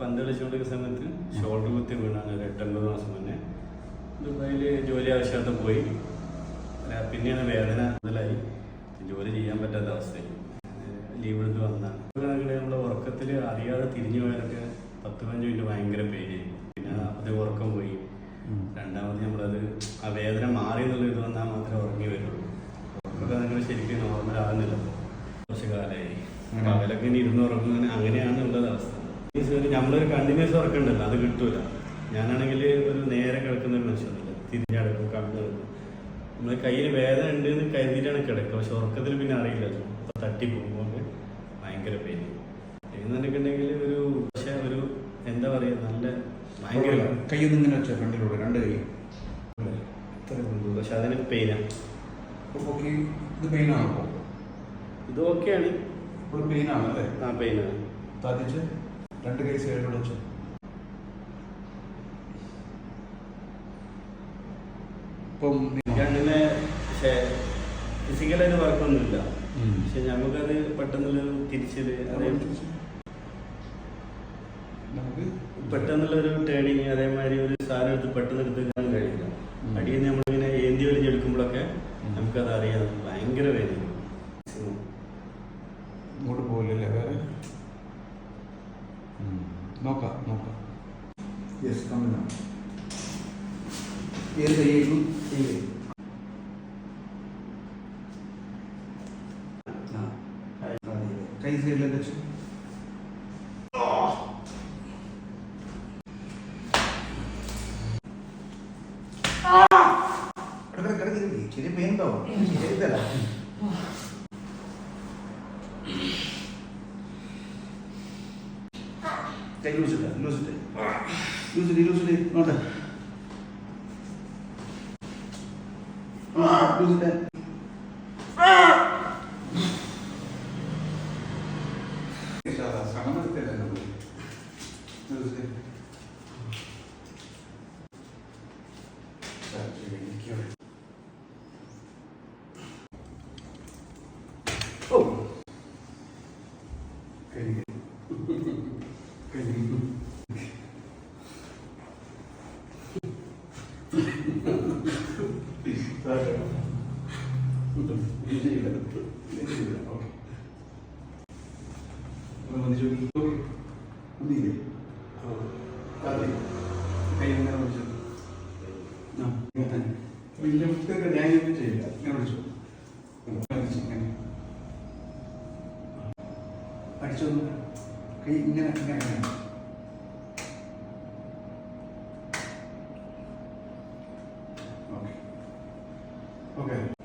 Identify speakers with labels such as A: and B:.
A: പന്ത് കളിച്ചുകൊണ്ടിരിക്കുന്ന സമയത്ത് ഷോൾഡർ കുത്തി വീണാണ് ഒരു എട്ടൊൻപത് മാസം മുന്നേ. ദുബായിൽ ജോലി ആവശ്യമായിട്ട് പോയി. പിന്നെയാണ് വേദന മുതലായി ജോലി ചെയ്യാൻ പറ്റാത്ത അവസ്ഥയായി. ലീവ് എടുത്ത് വന്നതാണ് കണക്കിന് നമ്മുടെ ഉറക്കത്തിൽ അറിയാതെ തിരിഞ്ഞു പോയാലൊക്കെ പത്ത് പതിനഞ്ച് മിനിറ്റ് ഭയങ്കര പേര് പിന്നെ അത് ഉറക്കം പോയി. രണ്ടാമത് നമ്മളത് ആ വേദന മാറി എന്നുള്ള ഇത് വന്നാൽ മാത്രമേ ഉറങ്ങി വരുള്ളൂ. ഉറക്കൊക്കെ നിങ്ങൾ ശരിക്കും നോർമൽ ആകുന്നില്ല കുറച്ച് കാലമായി പകലൊക്കെ ഇനി ഇരുന്ന് ഉറങ്ങുന്ന അങ്ങനെയാണ് ഉള്ളത് നമ്മളൊരു കണ്ടിന്യൂസ് വർക്ക് ഉണ്ടല്ലോ അത് കിട്ടൂല. ഞാനാണെങ്കിൽ ഒരു നേരെ കിടക്കുന്ന ഒരു മനുഷ്യനല്ല തിരിഞ്ഞടക്കും കണ്ടടക്കും നമ്മൾ കയ്യിൽ വേദന ഉണ്ട് എന്ന് കരുതിയിട്ടാണ് കിടക്കുക. പക്ഷെ ഉറക്കത്തിൽ പിന്നെ അറിയില്ലല്ലോ അപ്പൊ തട്ടി പോകുമ്പോൾ ഭയങ്കര പേര് എന്നുണ്ടെങ്കിൽ ഒരു പക്ഷെ ഒരു എന്താ പറയുക നല്ല ഭയങ്കര
B: കൈ ഇങ്ങനെ വെച്ചാൽ ഫ്രണ്ടിലൂടെ രണ്ട് കൈ.
A: പക്ഷെ അതിന് പെയിനാണ്
B: ഇത് പെയിനാണ് അപ്പോൾ
A: ഇത് ഓക്കെയാണ് ആ പെയിനാണ്
B: താത്തിച്ച്? രണ്ട് കൈ സൈഡിലൂടെ വെച്ചു ഇപ്പം
A: അങ്ങനെ ഫിസിക്കലായിട്ട് വർക്കൊന്നുമില്ല. പക്ഷെ ഞമ്മക്കത് പെട്ടെന്നുള്ളൊരു തിരിച്ചത്
B: നമുക്ക്
A: പെട്ടെന്നുള്ളൊരു ടേണിങ് അതേമാതിരി ഒരു സാധനം എടുത്ത് പെട്ടെന്ന് എടുക്കാൻ കഴിയില്ല. അടിയിൽ നിന്ന് നമ്മളിങ്ങനെ ഏന്തി വലിഞ്ഞെടുക്കുമ്പോഴൊക്കെ. നമുക്കത് അറിയാം ഭയങ്കര വേദന
B: ഇങ്ങോട്ട് പോകില്ലല്ലേ വേറെ. നോക്കാം നോക്കാം. യെസ് കമ്മിന ഏത് കൈയായിരുന്നു ആ കൈ സൈഡിലേക്ക് വെച്ചു. കിടക്ക് കിടക്ക്. കിടക്ക്. ചെറിയ പെയിൻ ഉണ്ടാവും ചെറുതല്ല കൈ ലൂസിട്ട് ലൂസിട്ട് ലൂസിട്ട് ലൂസിട്ട് നോട്ടെ ലൂസിട്ട് ഓ കഴിഞ്ഞു കഴിഞ്ഞു അടിച്ചു കൈ ഇങ്ങനെ ഇങ്ങനെ Okay.